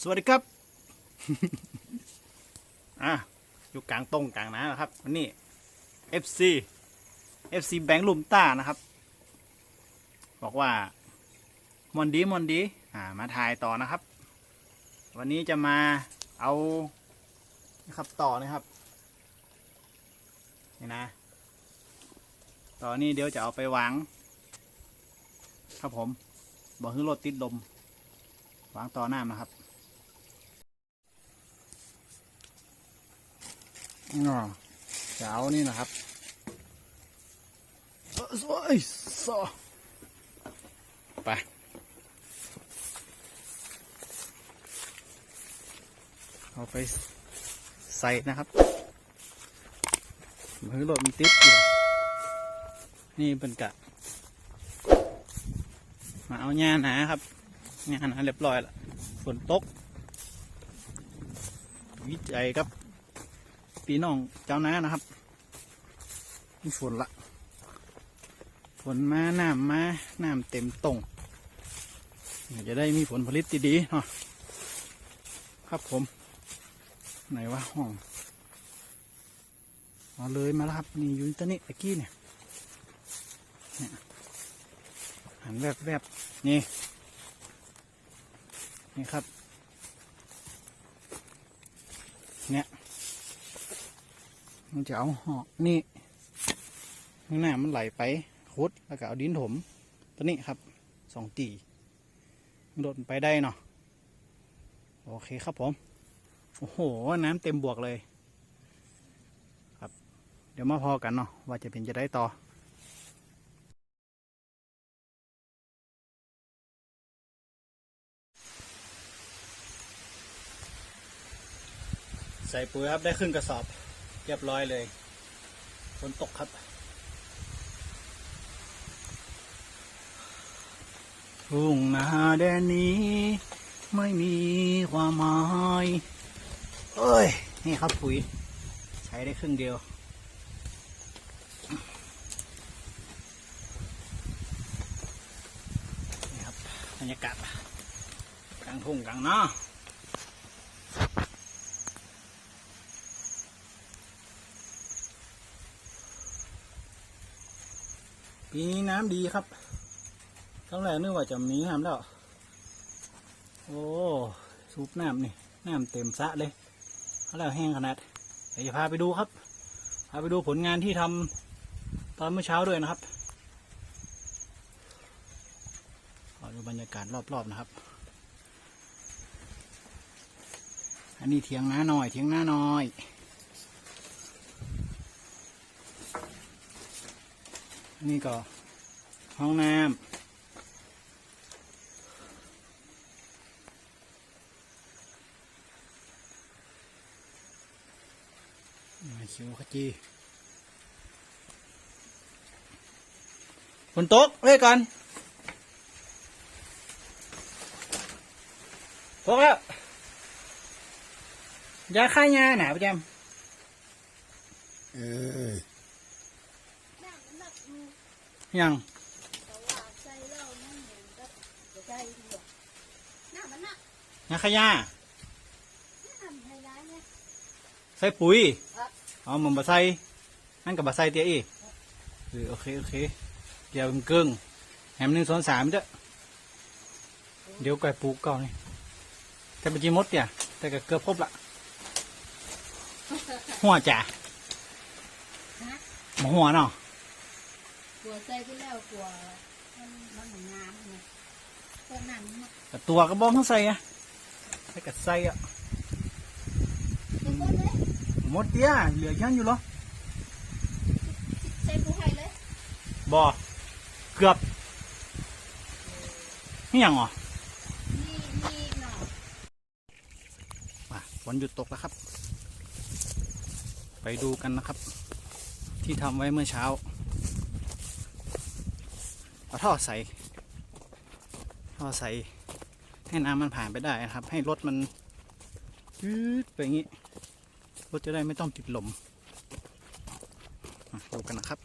สวัสดีครับ อะอยู่กลางตรงกลางน้ำนะครับวันนี้ FC FC แบงค์ลุมต้านะครับ บอกว่ามอนดีมอนดี อ่า มาถ่ายต่อนะครับ วันนี้จะมาเอานะครับต่อนะครับนี่นะ ต่อนี้เดี๋ยวจะเอาไปวาง ครับผมบอกให้รถติดลมวางต่อหน้านะครับ อ๋อจะเอานี่นะครับสวยสอไปเอาไปใส่นะครับมือรถมันติดอยู่นี่เป็นกะ มาเอาหญ้าหนาครับหญ้าหนาเรียบร้อยล้วฝนตก วิจัยครับ พี่น้องเจ้าน้านะครับมีฝนละฝนมาน้ำมาน้ำเต็มตรงจะได้มีผลผลิตดีๆเนาะครับผม ไหนวะห้องเอาเลยมาแล้วครับนี่อยูนตัวนี้ตะกี้เนี่ยหันแวบแวบนี่ นี่ครับ เนี่ย มันจะเอาหอกนี่ข้างหน้ามันไหลไปคุดแล้วก็เอาดินถมตัวนี้ครับสองตีโดดไปได้เนาะโอเคครับผม โอ้โห น้ำเต็มบวกเลย ครับ เดี๋ยวมาพอกันเนาะว่าจะเป็นจะได้ต่อใส่ปุ๋ยครับได้ครึ่งกระสอบ เรียบร้อยเลยฝนตกครับทุ่งนาแดนนี้ ไม่มีความหมายเอ้ย นี่ครับปุ๋ย ใช้ได้ครึ่งเดียว นี่ครับบรรยากาศกลางทุ่งกลางนาะ ปีนี้น้ำดีครับตั้งแรกนึกว่าจะมีน้ำแล้ว โอ้สูบน้ำนี่ น้ำเต็มสะเลยแล้วแห้งขนาด เดี๋ยวจะพาไปดูครับ พาไปดูผลงานที่ทำตอนเมื่อเช้าด้วยนะครับขอดูบรรยากาศรอบๆนะครับ อันนี้เทียงน้าหน่อยเทียงน้าหน้อย นี่ก็ห้องน้ำชิวขจีฝนตกเว้ยก่อนตกแล้วยาฆ่ายาหนาประจำเออ ยังแต่ว่าใจเรามันเหมือนกับจะใจเดียวน้ามันน่ะยาฆ่ายาน้ามันให้ร้ายเนี่ยใส่ปุ๋ยครับเอามันบะใส่นั่นกับบะใส่เตี้ยอีเออโอเคโอเคเดี๋ยวเกิงแหมหนึ่งสองสามเด้อเดี๋ยวก่อยปลูกก่อนนี่แต่เป็นจีมดเนี่ยแต่ก็เกือบครบละหัวจ่าฮะหมหัวเนาะก ลัวใจไปแล้วกลัวมันมันงามไงตอนนั้นมันแต่ตัวก็บ้องทั้งใส่อะใส่กับใส่อะเป็นคนเลยหมดเตี้ยเหลือยังอยู่เหรอใจผู้ให้เลยบ่เกือบนี่ยังเหรอนี่นี่หน่อมาฝนหยุดตกแล้วครับ ไปดูกันนะครับ ที่ทำไว้เมื่อเช้า เอาท่อใส่ท่อใส่ให้น้ำมันผ่านไปได้นะครับ ให้รถมันยืดไปอย่างนี้รถจะได้ไม่ต้องติดลมมาดูกันนะครับ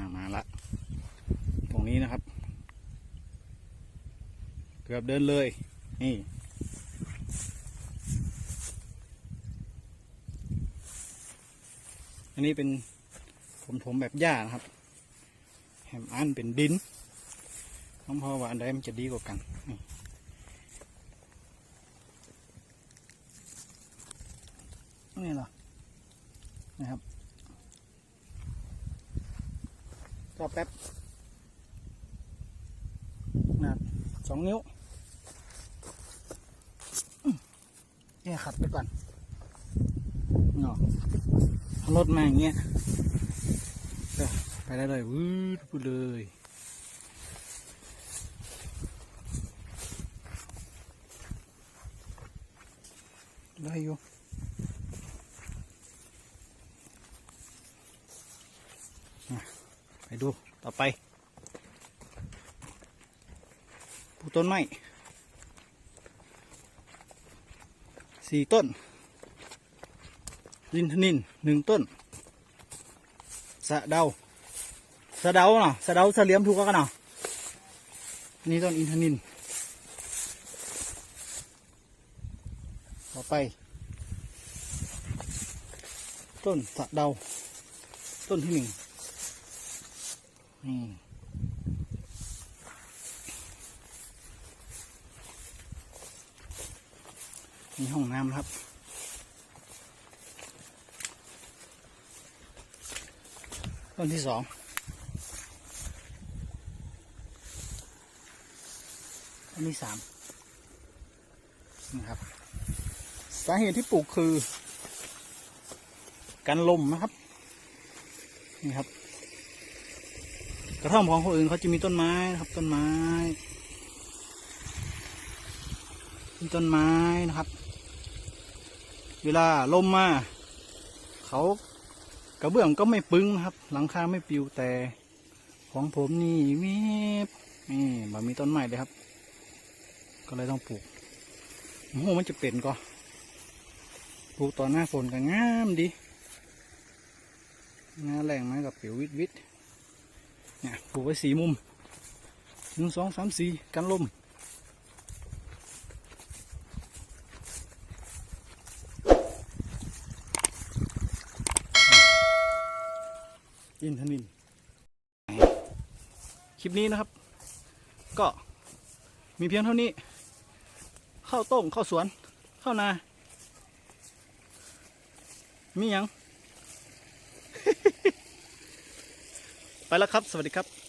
ามาละ ตรงนี้นะครับ เกือบเดินเลย นี่อันนี้เป็นผมถมแบบหญ้านะครับ แฮมอันเป็นดินน้องพ่อว่าอันใดมันจะดีกว่ากันนี่เหรอนะครับก็แป๊บหนักสองนิ้วอืมแค่ขัดไปก่อนเนาะเอรถมาอย่างเงี้ย ไปได้เลยวืดไปเลยได้อยู่ไปดูต่อไปปลูกต้นไม้สี่ต้น ลินทนินหนึ่งต้น สะเดา สะเดาเนาะสะเดาสะเหลียมถูกกันเนาะอันนี่ต้นอินทนินต่อไป ต้นสะเดา ต้นที่หนึ่งนี่มีห้องน้ำครับต้นที่สอง ต้นที่สามนี่ครับ สาเหตุที่ปลูกคือกันลมนะครับ นี่ครับ กระท่อมของคนอื่นเขาจะมีต้นไม้นะครับ ต้นไม้ มีต้นไม้นะครับ เวลาลมมาเขากระเบื้องก็ไม่ปึ้งนะครับ หลังคาไม่ปิวแต่ของผมนี่วิบนี่บ่มีต้นไม้เลยครับ ก็เลยต้องปลูกโอ้โหมันจะเป็นก็ปลูกตอนหน้าฝนก็งามดีหน้าแรงไหมกับปิววิดวิดเนี่ยปลูกไว้สีมุมหนึ่งสองสามสี่กันลมอินทนินคลิปนี้นะครับ ก็มีเพียงเท่านี้ ข้าวต้มข้าวสวนข้าวนา มียัง ไปแล้วครับ สวัสดีครับ